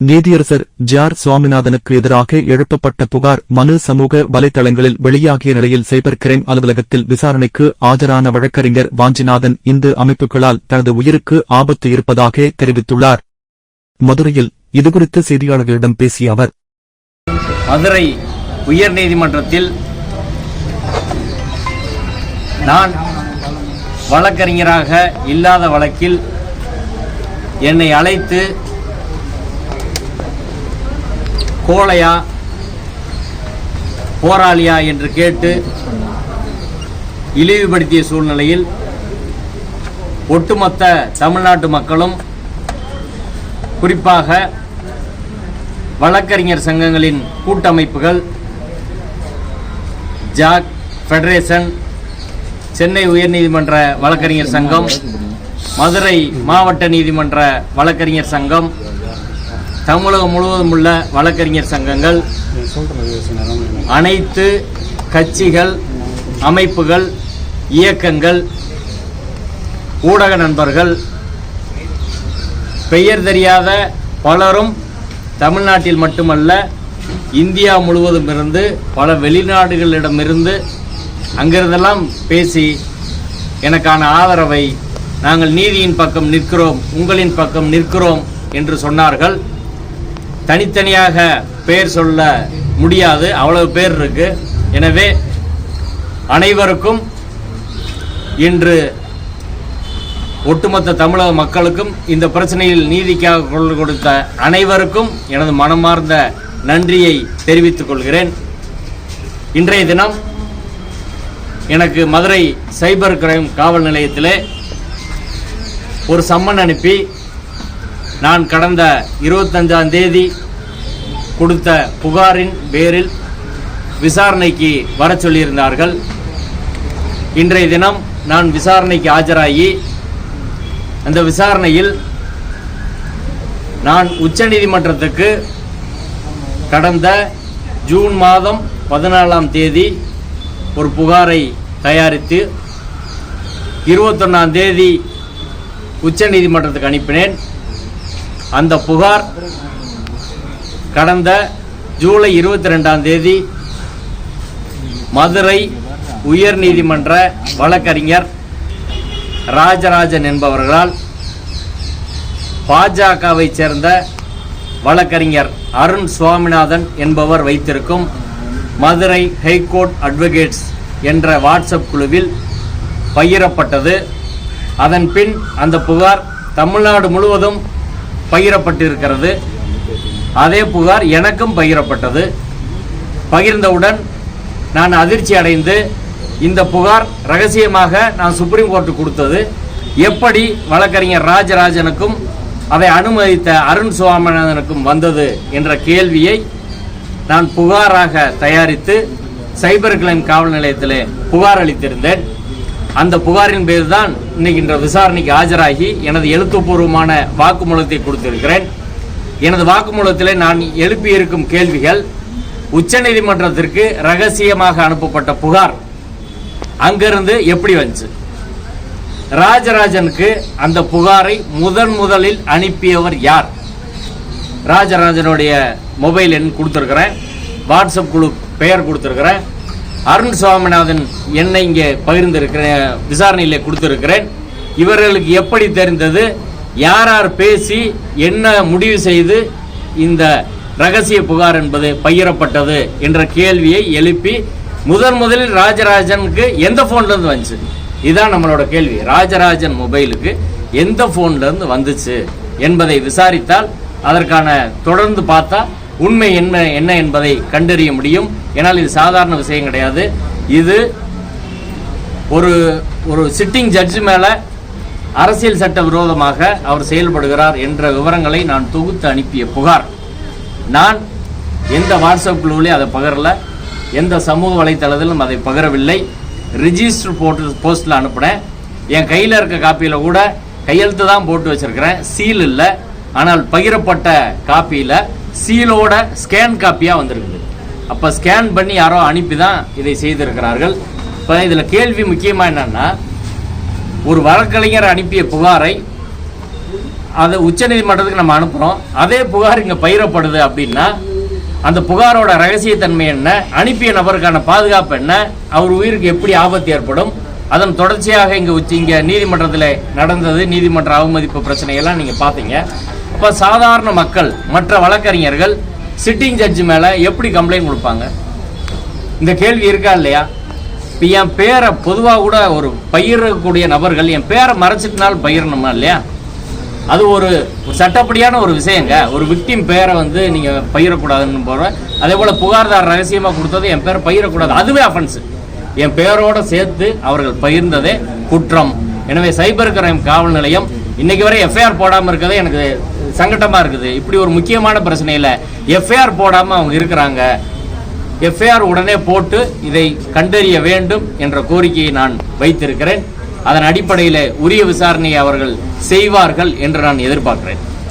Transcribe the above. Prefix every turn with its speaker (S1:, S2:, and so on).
S1: நீதியரசர் ஜார் சுவாமிநாதனுக்கு எதிராக எழுப்பப்பட்ட புகார் மனு சமூக வலைதளங்களில் வெளியாகிய நிலையில் சைபர் கிரைம் அலுவலகத்தில் விசாரணைக்கு ஆஜரான வழக்கறிஞர் வாஞ்சிநாதன் இந்து அமைப்புகளால் தனது உயிருக்கு ஆபத்து இருப்பதாக தெரிவித்துள்ளார். மதுரையில் இதுகுறித்து செய்தியாளர்களிடம் பேசிய அவர்
S2: மதுரை உயர்நீதிமன்றத்தில் நான் வழக்கறிஞராக இல்லாத வழக்கில் என்னை அழைத்து கோழையா போராளியா என்று கேட்டு இழிவுபடுத்திய சூழ்நிலையில் ஒட்டுமொத்த தமிழ்நாட்டு மக்களும் குறிப்பாக வழக்கறிஞர் சங்கங்களின் கூட்டமைப்புகள் ஜாக் ஃபெடரேஷன் சென்னை உயர்நீதிமன்ற வழக்கறிஞர் சங்கம் மதுரை மாவட்ட நீதிமன்ற வழக்கறிஞர் சங்கம் தமிழகம் முழுவதும் உள்ள வழக்கறிஞர் சங்கங்கள் அனைத்து கட்சிகள் அமைப்புகள் இயக்கங்கள் ஊடக நண்பர்கள் பெயர் தெரியாத பலரும் தமிழ்நாட்டில் மட்டுமல்ல இந்தியா முழுவதும் இருந்து பல வெளிநாடுகளிடமிருந்து அங்கிருந்தெல்லாம் பேசி எனக்கான ஆதரவை நாங்கள் நீதியின் பக்கம் நிற்கிறோம் உங்களின் பக்கம் நிற்கிறோம் என்று சொன்னார்கள். தனித்தனியாக பெயர் சொல்ல முடியாது. அவ்வளவு பேர் இருக்கு. எனவே அனைவருக்கும் இன்று ஒட்டுமொத்த தமிழக மக்களுக்கும் இந்த பிரச்சனையில் நீதிக்காக குரல் கொடுத்த அனைவருக்கும் எனது மனமார்ந்த நன்றியை தெரிவித்துக் கொள்கிறேன். இன்றைய தினம் எனக்கு மதுரை சைபர் கிரைம் காவல் நிலையத்திலே ஒரு சம்மன் அனுப்பி நான் கடந்த இருபத்தஞ்சாம் தேதி கொடுத்த புகாரின் பேரில் விசாரணைக்கு வர சொல்லியிருந்தார்கள். இன்றைய தினம் நான் விசாரணைக்கு ஆஜராகி அந்த விசாரணையில் நான் உச்சநீதிமன்றத்துக்கு கடந்த ஜூன் மாதம் பதினாலாம் தேதி ஒரு புகாரை தயாரித்து இருபத்தொன்னாம் தேதி உச்சநீதிமன்றத்துக்கு அனுப்பினேன். அந்த புகார் கடந்த ஜூலை இருபத்தி ரெண்டாம் தேதி மதுரை உயர்நீதிமன்ற வழக்கறிஞர் ராஜராஜன் என்பவர்களால் பாஜகவை சேர்ந்த வழக்கறிஞர் அருண் சுவாமிநாதன் என்பவர் வைத்திருக்கும் மதுரை ஹைகோர்ட் அட்வொகேட்ஸ் என்ற வாட்ஸ்அப் குழுவில் பகிரப்பட்டது. அதன் பின் அந்த புகார் தமிழ்நாடு முழுவதும் பகிரப்பட்டிருக்கிறது. அதே புகார் எனக்கும் பகிரப்பட்டது. பகிர்ந்தவுடன் நான் அதிர்ச்சி அடைந்து இந்த புகார் ரகசியமாக நான் சுப்ரீம் கோர்ட்டு கொடுத்தது. எப்படி வழக்கறிஞர் ராஜராஜனுக்கும் அதை அனுமதித்த அருண் சுவாமிநாதனுக்கும் வந்தது என்ற கேள்வியை நான் புகாராக தயாரித்து சைபர் கிளைம் காவல் நிலையத்தில் புகார் அளித்திருந்தேன். அந்த புகாரின் பேர் தான் இன்னைக்கு இன்ற விசாரணைக்கு ஆஜராகி எனது எழுத்துப்பூர்வமான வாக்குமூலத்தை கொடுத்திருக்கிறேன். எனது வாக்குமூலத்தில் நான் எழுப்பியிருக்கும் கேள்விகள் உச்சநீதிமன்றத்திற்கு ரகசியமாக அனுப்பப்பட்ட புகார். அங்கிருந்து எப்படி வந்துச்சு? ராஜராஜனுக்கு அந்த புகாரை முதன் முதலில் அனுப்பியவர் யார்? ராஜராஜனுடைய மொபைல் எண் கொடுத்துருக்குறேன். வாட்ஸ்அப் குழு பெயர் கொடுத்துருக்குறேன். அருண் சுவாமிநாதன் என்னை இங்கே பகிர்ந்திருக்கிறேன் விசாரணையில் கொடுத்துருக்கிறேன். இவர்களுக்கு எப்படி தெரிந்தது? யார் யார் பேசி என்ன முடிவு செய்து இந்த ரகசிய புகார் என்பது பகிரப்பட்டது என்ற கேள்வியை எழுப்பி முதன் முதலில் ராஜராஜனுக்கு எந்த ஃபோன்லேருந்து வந்துச்சு? இதுதான் நம்மளோட கேள்வி. ராஜராஜன் மொபைலுக்கு எந்த ஃபோன்லேருந்து வந்துச்சு என்பதை விசாரித்தால் அதற்கான தொடர்ந்து பார்த்தா உண்மை என்ன என்ன என்பதை கண்டறிய முடியும். ஏன்னால் இது சாதாரண விஷயம் கிடையாது. இது ஒரு ஒரு சிட்டிங் ஜட்ஜ் மேலே அரசியல் சட்ட விரோதமாக அவர் செயல்படுகிறார் என்ற விவரங்களை நான் தொகுத்து அனுப்பிய புகார். நான் எந்த வாட்ஸ்அப் குழுவிலையும் அதை பகிரல எந்த சமூக வலைத்தளத்திலும் அதை பகிரவில்லை. ரிஜிஸ்டர் போட்டு போஸ்ட்டில் அனுப்புனேன். என் கையில் இருக்க காப்பியில் கூட கையெழுத்து தான் போட்டு வச்சுருக்கிறேன். சீல் இல்லை. ஆனால் பகிரப்பட்ட காப்பியில் சீலோட ஸ்கேன் காப்பியாக வந்திருக்குது. அப்போ ஸ்கேன் பண்ணி யாரோ அனுப்பி தான் இதை செய்திருக்கிறார்கள். இப்போ இதில் கேள்வி முக்கியமாக என்னன்னா ஒரு வழக்கறிஞர் அனுப்பிய புகாரை அதை உச்சநீதிமன்றத்துக்கு நம்ம அனுப்புகிறோம் அதே புகார் இங்கே பயிரப்படுது அப்படின்னா அந்த புகாரோட ரகசியத்தன்மை என்ன அனுப்பிய நபருக்கான பாதுகாப்பு என்ன அவர் உயிருக்கு எப்படி ஆபத்து ஏற்படும் அதன் தொடர்ச்சியாக இங்கே உச்சி இங்கே நீதிமன்றத்தில் நடந்தது நீதிமன்ற அவமதிப்பு பிரச்சனையெல்லாம் நீங்கள் பார்த்தீங்க. இப்போ சாதாரண மக்கள் மற்ற வழக்கறிஞர்கள் சிட்டிங் ஜட்ஜ் மேலே எப்படி கம்ப்ளைண்ட் கொடுப்பாங்க? இந்த கேள்வி இருக்கா இல்லையா? இப்போ என் பேரை பொதுவாக கூட ஒரு பயிரக்கூடிய நபர்கள் என் பேரை மறைச்சிட்டுனாலும் பயிரணுமா இல்லையா? அது ஒரு சட்டப்படியான ஒரு விஷயங்க. ஒரு விக்டிம் பேரை வந்து நீங்கள் பயிரக்கூடாதுன்னு போகிறேன் அதே போல் புகார்தார் ரகசியமாக கொடுத்தது என் பேரை பயிரக்கூடாது அதுவே அஃபென்ஸ் என் பேரோட சேர்த்து அவர்கள் பகிர்ந்ததே குற்றம். எனவே சைபர் கிரைம் காவல் நிலையம் இன்னைக்கு வரை எஃப்ஐஆர் போடாமல் இருக்கிறதே எனக்கு சங்கட்டமாக இருக்குது. இப்படி ஒரு முக்கியமான பிரச்சனையில் எஃப்ஐஆர் போடாமல் அவங்க இருக்கிறாங்க. எஃப்ஐஆர் உடனே போட்டு இதை கண்டறிய வேண்டும் என்ற கோரிக்கையை நான் வைத்திருக்கிறேன். அதன் அடிப்படையில் உரிய விசாரணையை அவர்கள் செய்வார்கள் என்று நான் எதிர்பார்க்கிறேன்.